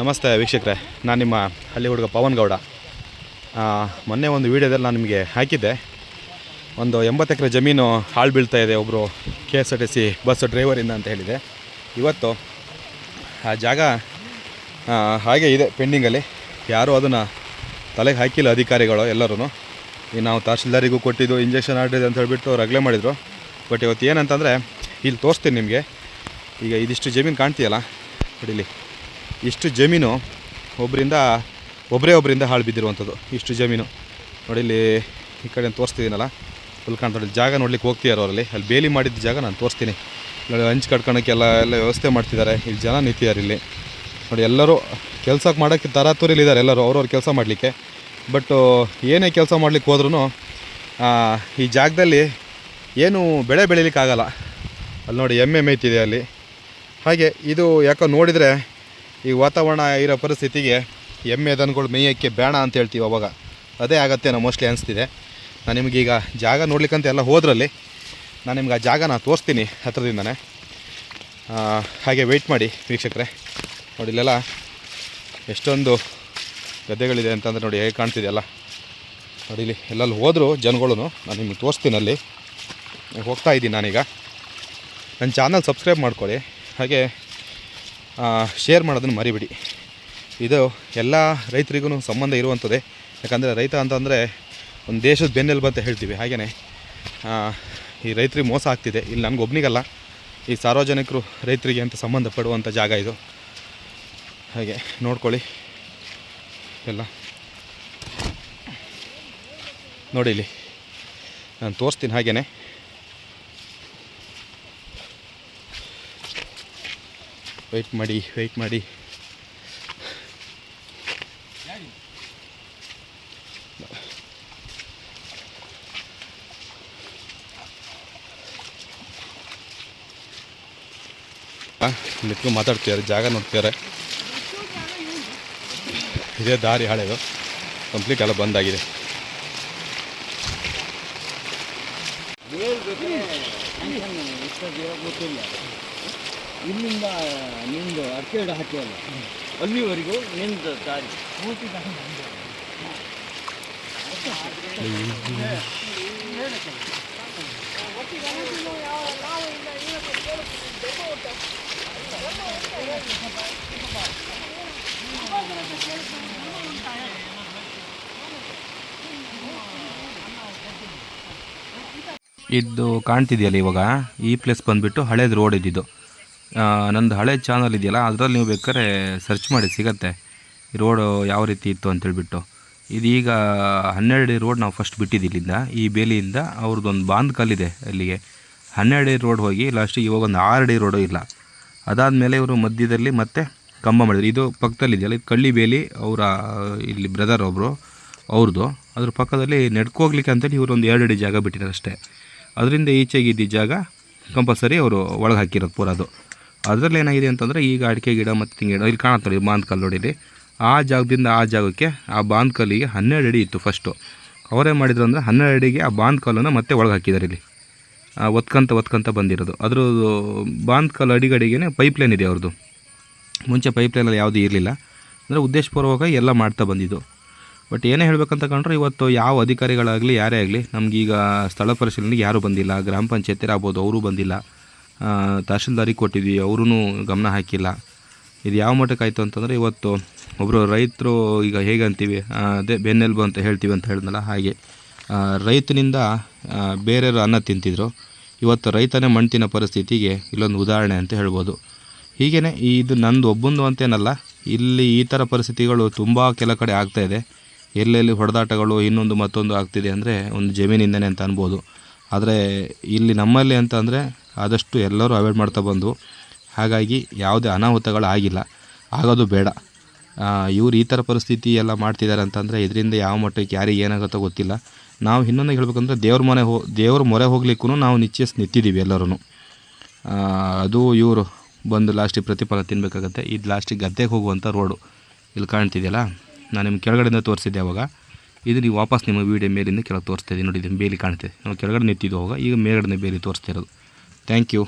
ನಮಸ್ತೆ ವೀಕ್ಷಕರೇ, ನಾನು ನಿಮ್ಮ ಹಳ್ಳಿ ಹುಡುಗ ಪವನ್ ಗೌಡ. ಮೊನ್ನೆ ಒಂದು ವೀಡಿಯೋದಲ್ಲಿ ನಾನು ನಿಮಗೆ ಹಾಕಿದ್ದೆ. ಒಂದು ಎಂಬತ್ತು ಎಕರೆ ಜಮೀನು ಹಾಳು ಬೀಳ್ತಾ ಇದೆ ಒಬ್ಬರು K S R T C bus ಡ್ರೈವರಿಂದ ಅಂತ ಹೇಳಿದೆ. ಇವತ್ತು ಆ ಜಾಗ ಹಾಗೆ ಇದೆ ಪೆಂಡಿಂಗಲ್ಲಿ ಯಾರೂ ಅದನ್ನು ತಲೆಗೆ ಹಾಕಿಲ್ಲ ಅಧಿಕಾರಿಗಳು ಎಲ್ಲರೂ ಈ ನಾವು ತಹಶೀಲ್ದಾರಿಗೂ ಕೊಟ್ಟಿದ್ದು ಇಂಜೆಕ್ಷನ್ ಆಡಿದೆ ಅಂತ ಹೇಳಿಬಿಟ್ಟು ರಗಳೆ ಮಾಡಿದರು. ಬಟ್ ಇವತ್ತು ಏನಂತಂದರೆ, ಇಲ್ಲಿ ತೋರಿಸ್ತೀನಿ ನಿಮಗೆ. ಈಗ ಇದಿಷ್ಟು ಜಮೀನು ಕಾಣ್ತೀಯಲ್ಲ ನೋಡಿಲಿ ಇಷ್ಟು ಜಮೀನು ಒಬ್ಬರಿಂದ ಒಬ್ಬರೇ ಒಬ್ಬರಿಂದ ಹಾಳು ಬಿದ್ದಿರುವಂಥದ್ದು, ಇಷ್ಟು ಜಮೀನು. ನೋಡಿ ಇಲ್ಲಿ ಈ ಕಡೆ ತೋರಿಸ್ತಿದ್ದೀನಲ್ಲ, ಫುಲ್ ಜಾಗ ನೋಡ್ಲಿಕ್ಕೆ ಹೋಗ್ತಿದ್ದಾರೆ ಅವರಲ್ಲಿ. ಅಲ್ಲಿ ಬೇಲಿ ಮಾಡಿದ್ದ ಜಾಗ ನಾನು ತೋರಿಸ್ತೀನಿ. ನೋಡಿ ಹಂಚು ಕಟ್ಕೊಳಕ್ಕೆಲ್ಲ ಎಲ್ಲ ವ್ಯವಸ್ಥೆ ಮಾಡ್ತಿದ್ದಾರೆ. ಇಲ್ಲಿ ಜನ ನಿಂತಿದ್ದಾರೆ ಇಲ್ಲಿ. ನೋಡಿ, ಎಲ್ಲರೂ ಕೆಲ್ಸಕ್ಕೆ ಮಾಡೋಕ್ಕೆ ತರಾತುರಿಲಿದ್ದಾರೆ ಎಲ್ಲರೂ, ಅವ್ರವ್ರ ಕೆಲಸ ಮಾಡಲಿಕ್ಕೆ. ಬಟ್ ಏನೇ ಕೆಲಸ ಮಾಡ್ಲಿಕ್ಕೆ ಹೋದ್ರೂ ಈ ಜಾಗದಲ್ಲಿ ಏನು ಬೆಳೆ ಬೆಳಿಲಿಕ್ಕಾಗಲ್ಲ. ಅಲ್ಲಿ ನೋಡಿ ಎಮ್ಮೆ ಮೇಯ್ತಿದೆ ಅಲ್ಲಿ. ಹಾಗೆ ಇದು ಯಾಕೋ ನೋಡಿದರೆ ಈ ವಾತಾವರಣ ಇರೋ ಪರಿಸ್ಥಿತಿಗೆ ಎಮ್ಮೆ ದನಗಳು ಮೇಯೋಕ್ಕೆ ಬೇಡ ಅಂತ ಹೇಳ್ತೀವಿ ಅವಾಗ. ಅದೇ ಆಗತ್ತೆ ನಾವು ಮೋಸ್ಟ್ಲಿ ಅನಿಸ್ತಿದೆ. ನಾನು ನಿಮಗೀಗ ಜಾಗ ನೋಡ್ಲಿಕ್ಕಂತ ಎಲ್ಲ ಹೋದ್ರಲ್ಲಿ ನಾನು ನಿಮ್ಗೆ ಆ ಜಾಗ ನಾನು ತೋರಿಸ್ತೀನಿ ಹತ್ರದಿಂದನೇ. ಹಾಗೆ ವೆಯ್ಟ್ ಮಾಡಿ ವೀಕ್ಷಕರೇ. ನೋಡಿ ಇಲ್ಲೆಲ್ಲ ಎಷ್ಟೊಂದು ಗದ್ದೆಗಳಿದೆ ಅಂತಂದರೆ ನೋಡಿ ಹೇಗೆ ಕಾಣ್ತಿದೆಯಲ್ಲ ನೋಡಿ ಇಲ್ಲಿ ಎಲ್ಲಲ್ಲಿ ಹೋದರು ಜನಗಳು ನಾನು ನಿಮಗೆ ತೋರಿಸ್ತೀನಿ ಅಲ್ಲಿ. ಹೋಗ್ತಾ ಇದ್ದೀನಿ ನಾನೀಗ. ನನ್ನ ಚಾನಲ್ ಸಬ್ಸ್ಕ್ರೈಬ್ ಮಾಡ್ಕೊಳ್ಳಿ. ಹಾಗೆ ಶೇರ್ ಮಾಡೋದನ್ನು ಮರಿಬಿಡಿ. ಇದು ಎಲ್ಲ ರೈತರಿಗೂ ಸಂಬಂಧ ಇರುವಂಥದ್ದೇ ಯಾಕಂದರೆ ರೈತ ಅಂತಂದರೆ ಒಂದು ದೇಶದ ಬೆನ್ನೆಲುಬು ಅಂತ ಹೇಳ್ತೀವಿ. ಹಾಗೆಯೇ ಈ ರೈತರಿಗೆ ಮೋಸ ಆಗ್ತಿದೆ. ಇಲ್ಲಿ ನನಗೊಬ್ಬನಿಗಲ್ಲ ಈ ಸಾರ್ವಜನಿಕರು ರೈತರಿಗೆ ಅಂತ ಸಂಬಂಧಪಡುವಂಥ ಜಾಗ ಇದು. ಹಾಗೆ, ನೋಡ್ಕೊಳ್ಳಿ. ಎಲ್ಲ. ನೋಡಿ ಇಲ್ಲಿ. ನಾನು ತೋರಿಸ್ತೀನಿ ಹಾಗೆಯೇ ವೆಯ್ಟ್ ಮಾಡಿ ವೆಯ್ಟ್ ಮಾಡಿ ನಿಂತ್ಕೊಂಡು ಮಾತಾಡ್ತಿದ್ದಾರೆ, ಜಾಗ ನೋಡ್ತಿದ್ದಾರೆ. ಇದೇ ದಾರಿ ಹಳೆದು. ಕಂಪ್ಲೀಟ್ ಎಲ್ಲ ಬಂದಾಗಿದೆ. ಗೊತ್ತಿಲ್ಲ ಇಲ್ಲಿಂದ ನಿಮ್ಮದು ಅರ್ಕೆಡ ಹಾಕಿಯಲ್ಲ ಅಲ್ಲಿವರೆಗೂ ನಿಮ್ಮದು ದಾರಿ. ದಾರಿ ಇದು ಕಾಣ್ತಿದೆಯಲ್ಲ ಇವಾಗ? ಈ ಪ್ಲೇಸ್ ಬಂದುಬಿಟ್ಟು ಹಳೇದು ರೋಡ್ ಇದ್ದಿದ್ದು. ನಂದು ಹಳೆ ಚಾನಲ್ ಇದೆಯಲ್ಲ, ಅದರಲ್ಲಿ ನೀವು ಬೇಕಾದ್ರೆ ಸರ್ಚ್ ಮಾಡಿ ಸಿಗತ್ತೆ. ಈ ರೋಡು ಯಾವ ರೀತಿ ಇತ್ತು ಅಂತೇಳ್ಬಿಟ್ಟು ಇದೀಗ ಹನ್ನೆರಡು ರೋಡ್ ನಾವು ಫಸ್ಟ್ ಬಿಟ್ಟಿದ್ದು ಇಲ್ಲಿಂದ. ಈ ಬೇಲಿಯಿಂದ ಅವ್ರದ್ದೊಂದು ಬಾಂದ್ ಕಲ್ಲಿದೆ ಅಲ್ಲಿಗೆ. ಹನ್ನೆರಡು ರೋಡ್ ಹೋಗಿ ಲಾಸ್ಟಿಗೆ ಇವಾಗ ಒಂದು ಆರು ಅಡಿ ರೋಡು ಇಲ್ಲ. ಅದಾದಮೇಲೆ ಇವರು ಮಧ್ಯದಲ್ಲಿ ಮತ್ತೆ ಕಂಬ ಮಾಡಿದ್ರು. ಇದು ಪಕ್ಕದಲ್ಲಿ ಇದೆಯಲ್ಲ, ಇದು ಕಳ್ಳಿ ಬೇಲಿ, ಅವರ, ಇಲ್ಲಿ ಬ್ರದರ್ ಒಬ್ಬರು ಅವ್ರದ್ದು ಅದ್ರ ಪಕ್ಕದಲ್ಲಿ ನಡ್ಕೋಗ್ಲಿಕ್ಕೆ ಅಂತೇಳಿ ಇವರು ಒಂದು ಎರಡು ಅಡಿ ಜಾಗ ಬಿಟ್ಟಿದ್ದಾರೆ ಅಷ್ಟೇ. ಅದರಿಂದ ಈಚೆಗೆ ಇದ್ದಿದ್ದ ಜಾಗ ಕಂಪಲ್ಸರಿ ಅವರು ಒಳಗೆ ಹಾಕಿರೋದು ಪೂರ ಅದು. ಅದರಲ್ಲಿ ಏನಾಗಿದೆ ಅಂತಂದರೆ ಈಗ ಅಡಿಕೆ ಗಿಡ ಮತ್ತು ತೆಂಗಿನ ಗಿಡ, ಇಲ್ಲಿ ಕಾಣುತ್ತೆ ನೋಡಿ ಬಾಂದ್ ಕಲ್ಲು ನೋಡಿರಿ ಆ ಜಾಗದಿಂದ ಆ ಜಾಗಕ್ಕೆ ಆ ಬಾಂದ್ ಕಲ್ಲಿಗೆ ಹನ್ನೆರಡು ಅಡಿ ಇತ್ತು ಫಸ್ಟು ಅವರೇ ಮಾಡಿದ್ರು ಅಂದರೆ ಹನ್ನೆರಡು ಅಡಿಗೆ ಆ ಬಾಂದ್ ಕಲ್ಲನ್ನು ಮತ್ತೆ ಒಳಗೆ ಹಾಕಿದ್ದಾರೆ ಇಲ್ಲಿ. ಒತ್ಕಂತ ಒತ್ಕಂತ ಬಂದಿರೋದು. ಅದ್ರದ್ದು ಬಾಂದ್ ಕಲ್ಲು ಅಡಿಗಡಿಗೆ ಪೈಪ್ ಲೈನ್ ಇದೆ ಅವ್ರದ್ದು ಮುಂಚೆ ಪೈಪ್ ಲೈನಲ್ಲಿ ಯಾವುದೂ ಇರಲಿಲ್ಲ. ಅಂದರೆ ಉದ್ದೇಶಪೂರ್ವಕವಾಗಿ ಎಲ್ಲ ಮಾಡ್ತಾ ಬಂದಿದ್ದು. ಬಟ್ ಏನೇ ಹೇಳಬೇಕಂತ ಕಂಡ್ರೆ ಇವತ್ತು ಯಾವ ಅಧಿಕಾರಿಗಳಾಗಲಿ, ಯಾರೇ ಆಗಲಿ, ನಮಗೀಗ ಸ್ಥಳ ಪರಿಶೀಲನೆಗೆ ಯಾರೂ ಬಂದಿಲ್ಲ. ಗ್ರಾಮ ಪಂಚಾಯತಿ ಆಗ್ಬೋದು, ಅವರೂ ಬಂದಿಲ್ಲ. ತಹಶೀಲ್ದಾರಿಗೆ ಕೊಟ್ಟಿದ್ವಿ ಅವರೂ ಗಮನ ಹಾಕಿಲ್ಲ. ಇದು ಯಾವ ಮಟ್ಟಕ್ಕೆ ಆಯಿತು ಅಂತಂದರೆ ಇವತ್ತು ಒಬ್ಬರು ರೈತರು ಈಗ ಹೇಗೆ ಅಂತೀವಿ ಅದೇ ಬೆನ್ನೆಲುಬು ಅಂತ ಹೇಳ್ತೀವಿ ಅಂತ ಹೇಳಿದ್ನಲ್ಲ ಹಾಗೆ. ರೈತನಿಂದ ಬೇರೆಯವರು ಅನ್ನ ತಿಂತಿದ್ರು. ಇವತ್ತು ರೈತನೇ ಮಣ್ತಿನ ಪರಿಸ್ಥಿತಿಗೆ ಇಲ್ಲೊಂದು ಉದಾಹರಣೆ ಅಂತ ಹೇಳ್ಬೋದು. ಹೀಗೇ ಇದು ನಂದು ಒಬ್ಬಂದು ಅಂತೇನಲ್ಲ, ಇಲ್ಲಿ ಈ ಥರ ಪರಿಸ್ಥಿತಿಗಳು ತುಂಬ ಕೆಲ ಕಡೆ ಆಗ್ತಾ ಇದೆ. ಎಲ್ಲೆಲ್ಲಿ ಹೊಡೆದಾಟಗಳು ಇನ್ನೊಂದು ಮತ್ತೊಂದು ಆಗ್ತಿದೆ ಅಂದರೆ ಒಂದು ಜಮೀನಿಂದನೇ ಅಂತ ಅನ್ಬೋದು. ಆದರೆ ಇಲ್ಲಿ ನಮ್ಮಲ್ಲಿ ಅಂತ ಅಂದರೆ ಆದಷ್ಟು ಎಲ್ಲರೂ ಅವಾಯ್ಡ್ ಮಾಡ್ತಾ ಬಂದು, ಹಾಗಾಗಿ ಯಾವುದೇ ಅನಾಹುತಗಳು ಆಗಿಲ್ಲ. ಆಗೋದು ಬೇಡ. ಇವ್ರು ಈ ಥರ ಪರಿಸ್ಥಿತಿ ಎಲ್ಲ ಮಾಡ್ತಿದ್ದಾರೆ ಅಂತಂದರೆ ಇದರಿಂದ ಯಾವ ಮಟ್ಟಕ್ಕೆ ಯಾರಿಗೆ ಏನಾಗುತ್ತೋ ಗೊತ್ತಿಲ್ಲ. ನಾವು ಇನ್ನೊಂದು ಹೇಳ್ಬೇಕಂದ್ರೆ ದೇವ್ರ ಮನೆ ಹೋ, ದೇವ್ರ ಮೊರೆ ಹೋಗ್ಲಿಕ್ಕೂ ನಾವು ನಿಶ್ಚಯಿಸಿ ನಿಂತಿದ್ದೀವಿ ಎಲ್ಲರೂ ಅದು ಇವರು ಬಂದು ಲಾಸ್ಟಿಗೆ ಪ್ರತಿಫಲ ತಿನ್ನಬೇಕಾಗತ್ತೆ ಇದು ಲಾಸ್ಟಿಗೆ ಗದ್ದೆಗೆ ಹೋಗುವಂಥ ರೋಡು ಇಲ್ಲಿ ಕಾಣ್ತಿದೆಯಲ್ಲ? ನಾನು ನಿಮ್ಮ ಕೆಳಗಡೆಯಿಂದ ತೋರಿಸಿದ್ದೆ ಅವಾಗ. ಇದು ನೀವು ವಾಪಸ್ ನಿಮ್ಮ ವೀಡಿಯೋ ಮೇಲಿಂದ ಕೆಳಗೆ ತೋರಿಸ್ತಾ ನೋಡಿ, ಇದು ಬೇಲಿ ಕಾಣ್ತಿದೆ. ನಾವು ಕೆಳಗಡೆ ನಿಂತಿದ್ದು ಅವಾಗ, ಈಗ ಮೇಲ್ಗಡೆ ಬೇಲಿ ತೋರಿಸ್ತಿರೋದು ಥ್ಯಾಂಕ್ ಯು